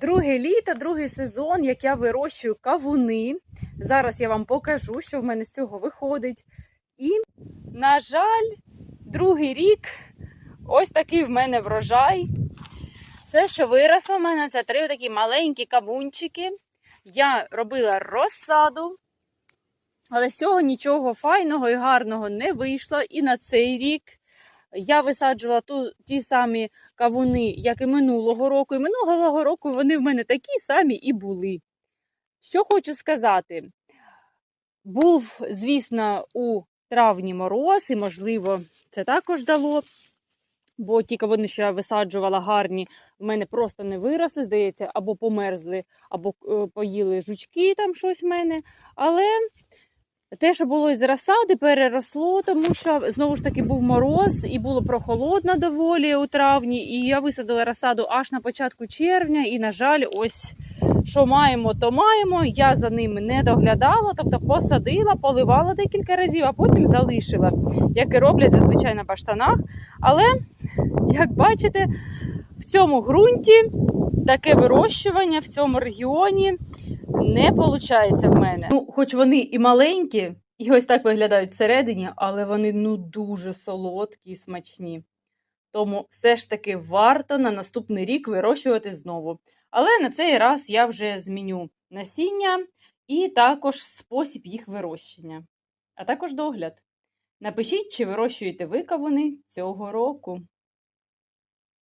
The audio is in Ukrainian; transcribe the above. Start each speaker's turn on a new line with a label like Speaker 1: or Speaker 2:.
Speaker 1: Друге літо, другий сезон, як я вирощую кавуни. Зараз я вам покажу, що в мене з цього виходить. І, на жаль, другий рік ось такий в мене врожай. Все, що виросло в мене, це три такі маленькі кавунчики. Я робила розсаду, але з цього нічого файного і гарного не вийшло. І на цей рік я висаджувала ту, ті самі кавуни, як і минулого року. І минулого року вони в мене такі самі і були. Що хочу сказати, був, звісно, у травні мороз, і, можливо, це також дало. Бо ті кавуни, що я висаджувала гарні, в мене просто не виросли, здається, або померзли, або е, поїли жучки там щось в мене. Але те, що було із розсади, переросло, тому що знову ж таки був мороз і було прохолодно доволі у травні. І я висадила розсаду аж на початку червня. І, на жаль, ось що маємо, то маємо. Я за ними не доглядала, тобто посадила, поливала декілька разів, а потім залишила, як і роблять зазвичай на баштанах. Але, як бачите, в цьому ґрунті таке вирощування в цьому регіоні не виходить в мене. Ну, хоч вони і маленькі, і ось так виглядають всередині, але вони ну дуже солодкі і смачні. Тому все ж таки варто на наступний рік вирощувати знову. Але на цей раз я вже зміню насіння і також спосіб їх вирощення, а також догляд. Напишіть, чи вирощуєте ви кавуни цього року.